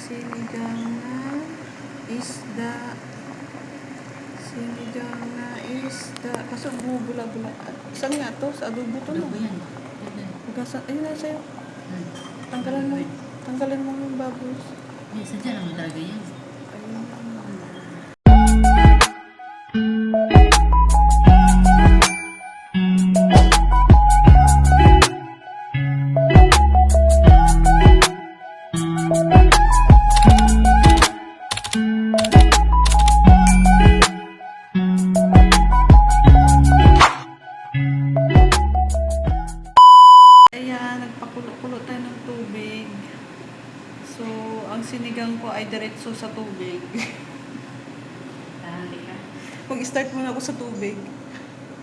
sinigang na isda. Sinigang na isda. Kaso bumubula-bula. Saan nga to? Sa adobo to no? Hugasan. Ayun na sa'yo. Tanggalan mo. Tanggalan mo yung bubbles. Eh, sadya naman talaga yan. Ayun. Ang sinigang ko ay diretso sa tubig. Ka. Mag-start muna ako sa tubig.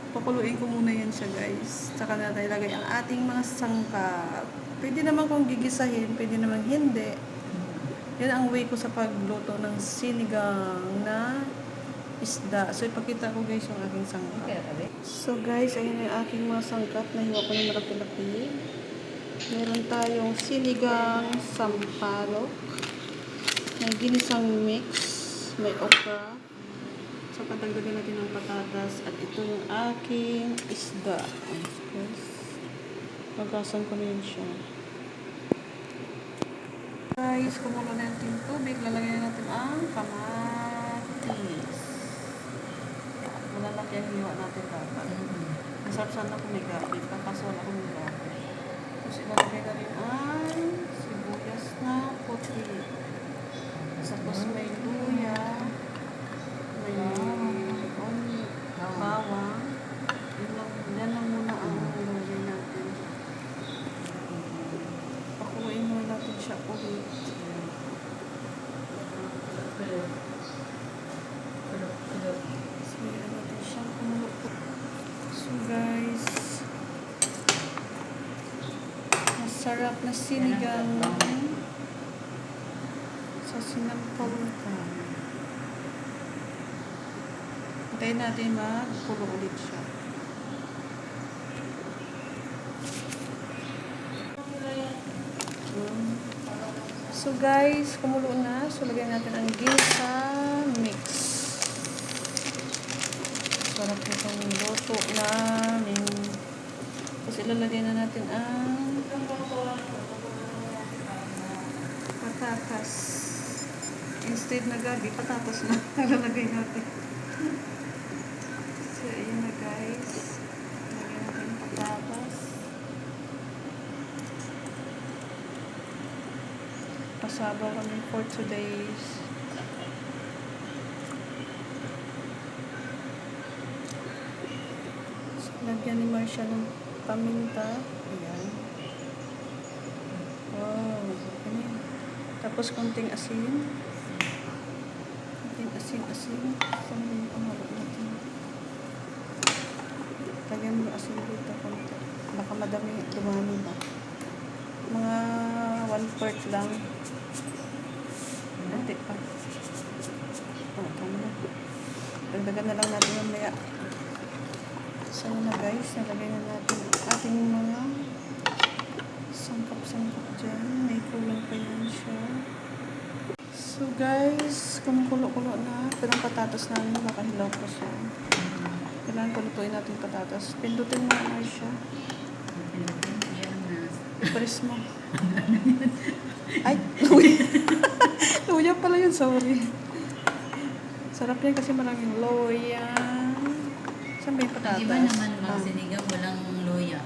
Pakuluin ko muna yan siya, guys. Saka na tayo lagay ang ating mga sangkap. Pwede naman kung gigisahin, pwede naman hindi. Yan ang way ko sa pagluto ng sinigang na isda. So, ipakita ko guys yung aking sangkap. So guys, ayun yung aking mga sangkap. Nahiwa ko ng malaki-laki. Meron tayong sinigang sampalok. May ginisang mix. May okra. So padagdagan natin ng patatas. At ito yung aking isda. Of course. Magasan ko na yun siya. Guys, kumulo na yung tubig. Lalagyan natin ang kamatis. Malalaki ang hiwa natin dapat. Mm-hmm. Masarap sana kung may gabi kaso wala akong gabi. Tapos ilalagay na rin ang sibuyas na puti. Tapos may luya, may onion, bawang. Yan lang, muna ang ilagay natin. Pakuluin muna natin siya ulit. So, yan natin siyang kumulo po. So guys, masarap na sinigang sa sinampalungan. Hintayin natin magkulo ulit siya. So guys, kumulo na. So lagyan natin ang gisa mix. Sarap itong luto namin. Tapos ilalagay na natin ang patatas. Instead na gabi, patatas na ilalagay natin. So, ayun na guys. Lagyan natin patatas. Pasabaw kami for today's Lagyan ni Marcia ng paminta. Ayan. Wow. Ano? Tapos konting asin. Konting asin, asin. Saan yung pamalo natin? Lagyan mo yung asin dito. Baka madami, dumami ba? Mga one fourth lang. Konti pa. Oh, tama na. Dagdagan na lang natin mamaya. So yun na guys, nalagay na natin ating mga sangkap-sangkap dyan. May kulang pa yan siya. So guys, kumukulo-kulo na. Pero ang patatas namin nakahilaw pa siya. Kailangan ko lutuin natin yung patatas. Pindutin mo na siya. Iparis mo. Ay, luya. luya pala yun, sorry. Sarap yan kasi maraming loya. Saan ba yung patatas? Iba naman mga Ah. sinigang walang loya.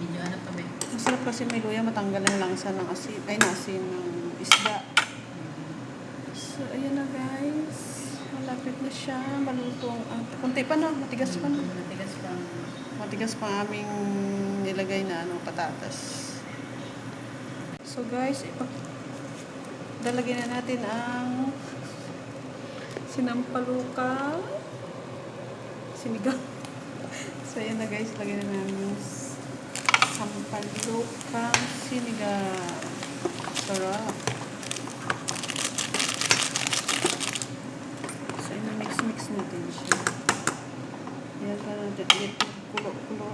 Medyo ano pa ba? Masarap kasi may luya, matanggal ang langsa ng asin, ay nasin ng isda. So, ayan na guys. Malapit na siya. Malutong. Ah, kunti pa na. Matigas pa na. Matigas pa. Matigas pa ang aming nilagay na ano, patatas. So guys, ipag dalagyan na natin ang sinampaluka sinigang. So ayan na guys, lagyan na namin yung sampaluka sinigang. Sarap. So ayan na mix-mix natin siya. Ayan pa natin ulit kulo-kulo.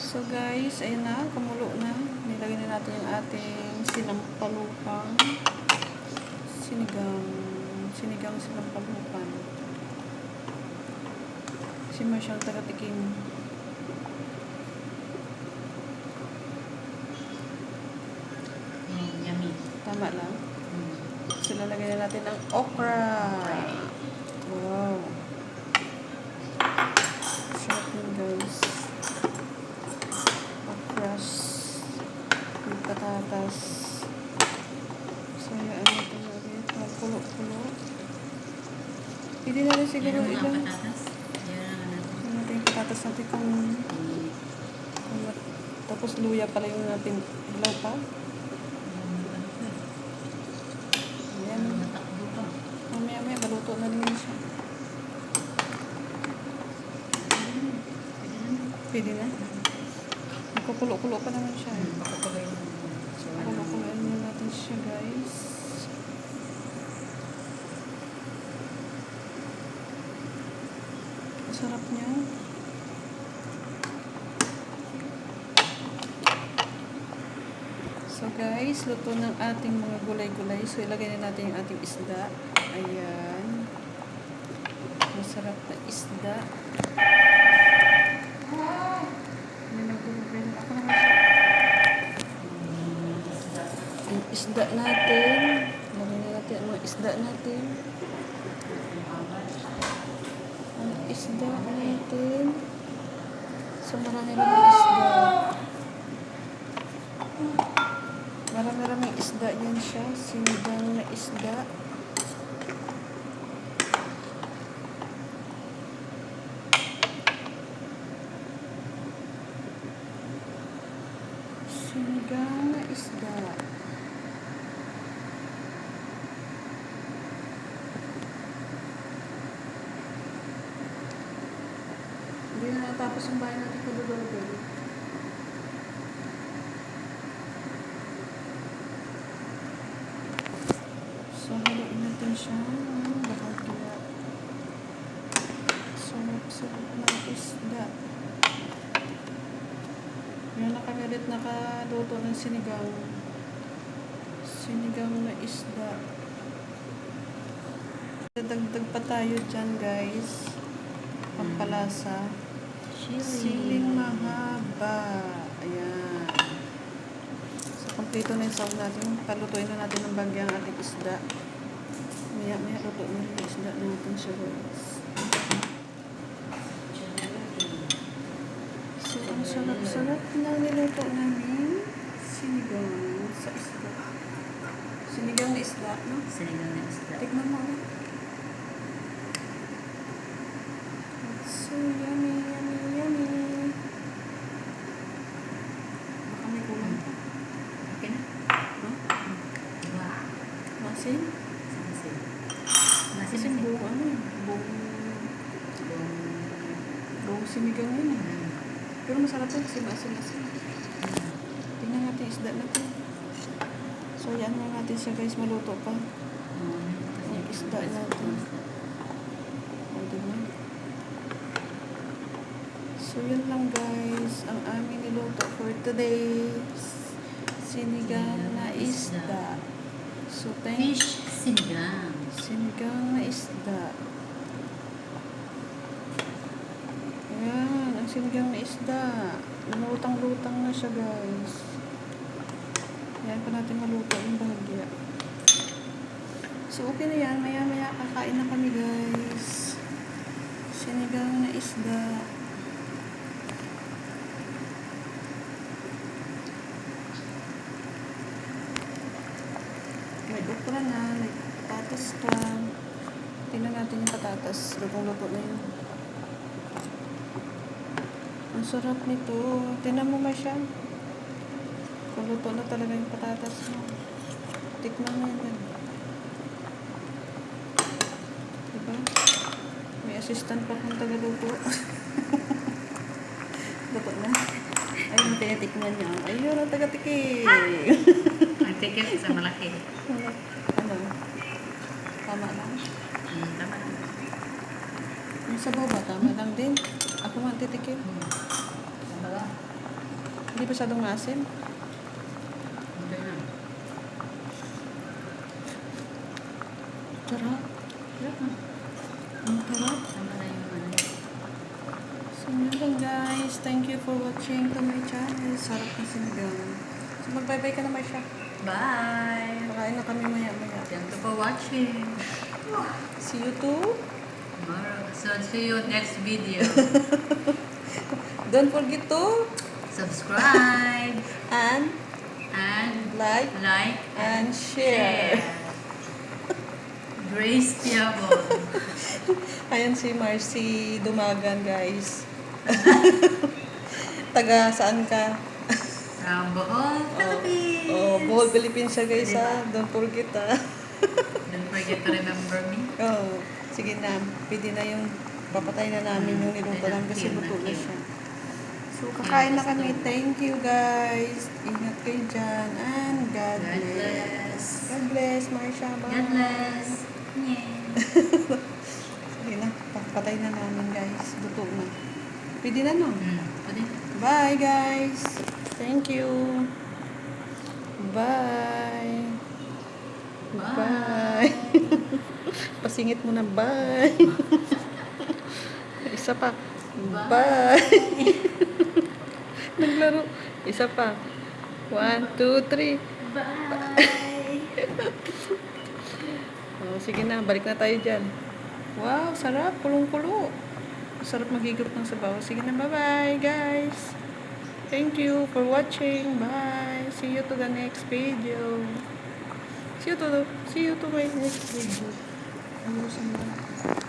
So guys, ayun na, kumulo na. Nilagay na natin yung ating sinampalupang sinigang sinigang sinampalupan. Si Marshall taga-tikim. Mm, yummy. Tama lang. So, lalagay na natin ang okra. Wow. Sarap yun, guys. Okras. Yung patatas. So, yan natin ulit. Magpulo-pulo. Pwede na rin siguro mga ilang. Ano natin yung patatas natin kung, kung tapos luya pala yung natin. Hilaw pa. Mm, ano pa? Ayan. Matakbo pa. Mamaya-maya, maluto na rin yun siya. Mm, pwede naman. Pwede na. Magkukulo-kulo pa naman siya. pakapagay mo. Kulo-kuloan na natin siya, guys. Sarap niya. So guys, luto ng ating mga gulay-gulay. So ilagay na natin yung ating isda. Ayan. Masarap na isda. May nag-grill. Ako naman siya. Yung isda natin. Lagyan na natin ang mga isda natin. Ang isda natin. So marami lang isda. Marami-raming isda yan siya. Sinigang na isda. Sinigang na isda. Hindi na natapos yung bahay natin kadudol-dol. So, haluin natin siya. Bahagya. Sarap-sarap ng isda. Yan na kami ulit nakaluto ng sinigang. Sinigang na isda. Dagdag pa tayo dyan, guys. Pampalasa. Siling mahaba. Ayan. So, kompleto na yung sahog natin. Palutuin na natin ng bagya ang ating isda. Maya, maya, luto na yung isda natin siya. So, ang sarap-sarap ng niluto namin. Sinigang sa isda. Sinigang na isda, no? Sinigang na isda. Tignan mo. It's so yummy, yummy, yummy. Baka may kulang pa. Okay na? Huh? Diba? Masin? Masin. Masin Kasi buong ano eh. Buong, Buong... buong sinigang yun eh. Mm. Pero masarap yun kasi maasin-asin. Mm. Tingnan natin isda natin. So, yan na natin siya guys. Maluto pa. Mm. Kasi Yung isda natin. O, diba? So, yun lang guys. Ang aming niluto for today. Sinigang na isda. So, thank Fish sinigang. Sinigang na isda. Ayan, ang sinigang na isda. Lumutang-lutang na siya, guys. Ayan pa natin maluto yung bahagya. So, okay na yan. Maya-maya kakain na kami, guys. Sinigang na isda. May okra na, may patatas pa. Tingnan natin yung patatas. Lutong-luto na yun. Ang sarap nito. Tingnan mo Marsha. Kung luto na talaga yung patatas mo. Tikman mo yun. Diba? May assistant pa kung taga-luto. luto na. Ayun, tinitikman niya. Ayun, ang taga-tikim. Ang ticket sa malaki. Tama lang. Mm, tama na. Yung sabaw ba? Tama lang din. Ako man titikim. Mm. Tama ba? Hindi masyadong maasim. Okay na. Sarap. Sarap na. Ang sarap. Tama na yung ano. So, yun lang guys. Thank you for watching to my channel. Sarap na sinigang. So, mag-bye-bye ka naman siya. Bye! Makain na kami maya-maya. Thank you for watching. See you too. Tomorrow. So, see you next video. Don't forget to Subscribe and and like like and share. Grace Tiabon. Ayan si Marcy Dumagan guys. Taga saan ka? From Bohol, Philippines. Oh, Bohol, Philippines siya guys ha. Don't forget ha. Don't forget to remember me. Oh, sige na. Pwede na yung papatay na namin yung niluto namin kasi luto na siya. So, kakain na kami. Thank you guys. Ingat kayo dyan. And God, God bless. bless. God bless, Marsha. Bye. God bless. Yeah. Sige na. Papatay na namin guys. Luto na. Pwede na no? Mm. Pwede. Bye guys. Thank you. Bye. Bye. Pasingit mo na bye. Isa pa. Bye. Naglaro. Isa pa. One, two, three. Bye. Oh, sige na, balik na tayo dyan. Wow, sarap. Kulong-kulo. Sarap magigop ng sabaw. Sige na, bye-bye, guys. Thank you for watching. Bye. See you to the next video. See you to the, see you to my next video. Ayusin mo.